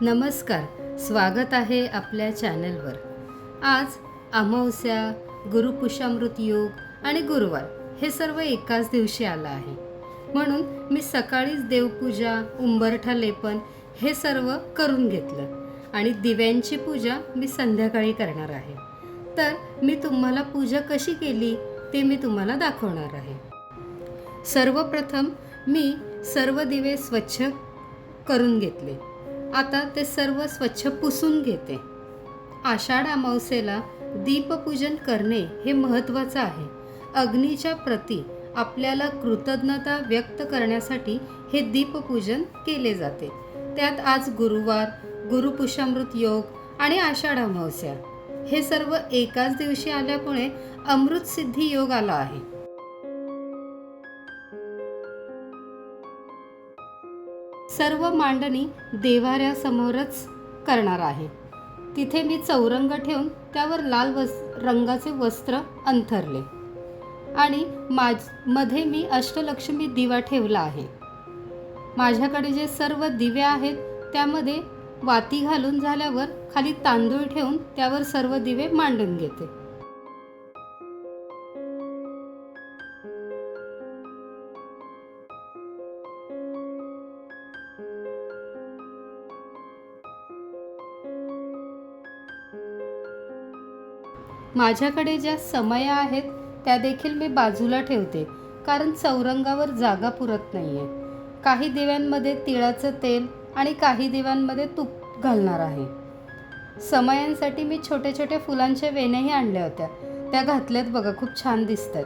नमस्कार स्वागत आहे आपल्या चॅनलवर. आज अमावस्या गुरुपुषामृत योग आणि गुरुवार हे सर्व एकाच दिवशी आलं आहे. म्हणून मी सकाळीच देवपूजा उंबरठा लेपन हे सर्व करून घेतलं आणि दिव्यांची पूजा मी संध्याकाळी करणार आहे. तर मी तुम्हाला पूजा कशी केली ते मी तुम्हाला दाखवणार आहे. सर्वप्रथम मी सर्व दिवे स्वच्छ करून घेतले. आता ते सर्व स्वच्छ पुसून घेते. आषाढ अमावस्येला दीपपूजन करणे हे महत्त्वाचं आहे. अग्नीच्या प्रती आपल्याला कृतज्ञता व्यक्त करण्यासाठी हे दीपपूजन केले जाते. त्यात आज गुरुवार गुरुपुषामृत योग आणि आषाढ अमावस्या हे सर्व एकाच दिवशी आल्यामुळे अमृतसिद्धी योग आला आहे. सर्व मांडणी देवाऱ्यासमोरच करणार आहे. तिथे मी चौरंग ठेवून त्यावर लाल वस रंगाचे वस्त्र अंथरले. आणि माझमध्ये मी अष्टलक्ष्मी दिवा ठेवला आहे. माझ्याकडे जे सर्व दिवे आहेत त्यामध्ये वाती घालून झाल्यावर खाली तांदूळ ठेवून त्यावर सर्व दिवे मांडून घेते. माझ्याकडे ज्या समया आहेत त्या देखील मी बाजूला ठेवते कारण चौरंगावर जागा पुरत नाही आहे काही दिव्यांमध्ये तिळाचं तेल आणि काही दिव्यांमध्ये तूप घालणार आहे. समयांसाठी मी छोटे छोटे फुलांच्या वेण्याही आणल्या होत्या. त्या घातल्यात बघा खूप छान दिसतात.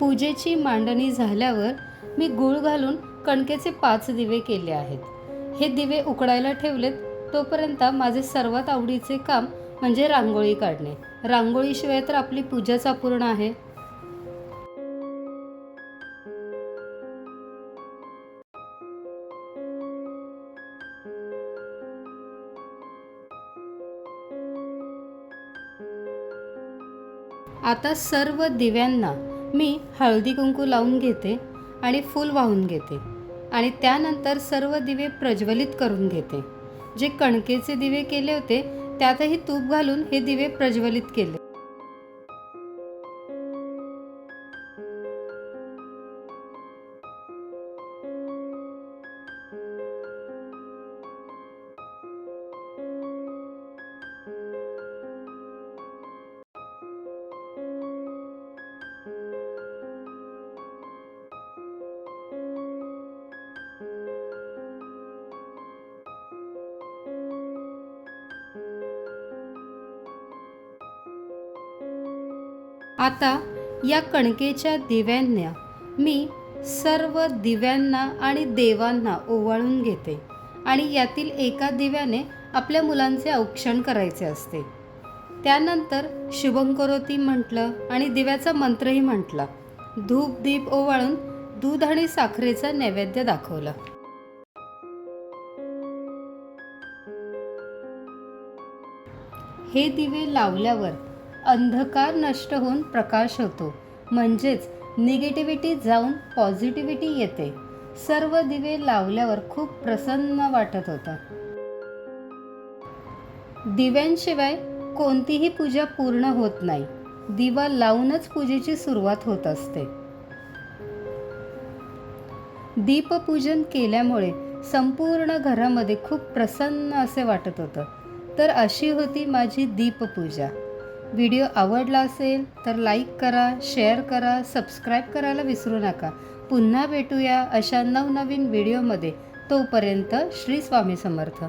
पूजेची मांडणी झाल्यावर मी गूळ घालून कणकेचे पाच दिवे केले आहेत. हे दिवे उकडायला ठेवलेत तोपर्यंत माझे सर्वात आवडीचे काम म्हणजे रांगोळी काढणे. रांगोळीशिवाय तर आपली पूजाच अपूर्ण आहे. आता सर्व दिव्यांना मी हळदी कुंकू लावून घेते आणि फूल वाहून घेते. आणि त्यानंतर सर्व दिवे प्रज्वलित करून घेते. जे कणकेचे दिवे केले होते त्यातही तूप घालून हे दिवे प्रज्वलित केले. आता या कणकेच्या दिव्यांना मी सर्व दिव्यांना आणि देवांना ओवाळून घेते आणि यातील एका दिव्याने आपल्या मुलांचे औक्षण करायचे असते. त्यानंतर शुभंकरोती म्हटलं आणि दिव्याचा मंत्रही म्हटला. धूप दीप ओवाळून दूध आणि साखरेचा नैवेद्य दाखवला. हे दिवे लावल्यावर अंधकार नष्ट होऊन प्रकाश होतो. म्हणजेच निगेटिव्हिटी जाऊन पॉझिटिव्हिटी येते. सर्व दिवे लावल्यावर खूप प्रसन्न वाटत होता. दिव्यांशिवाय कोणतीही पूजा पूर्ण होत नाही. दिवा लावूनच पूजेची सुरुवात होत असते. दीपपूजन केल्यामुळे संपूर्ण घरामध्ये खूप प्रसन्न असे वाटत होतं. तर अशी होती माझी दीपपूजा. व्हिडिओ आवडला असेल तर लाईक करा शेअर करा सबस्क्राईब करायला विसरू नका. पुन्हा भेटूया अशा नवनवीन व्हिडिओमध्ये. तोपर्यंत श्री स्वामी समर्थ.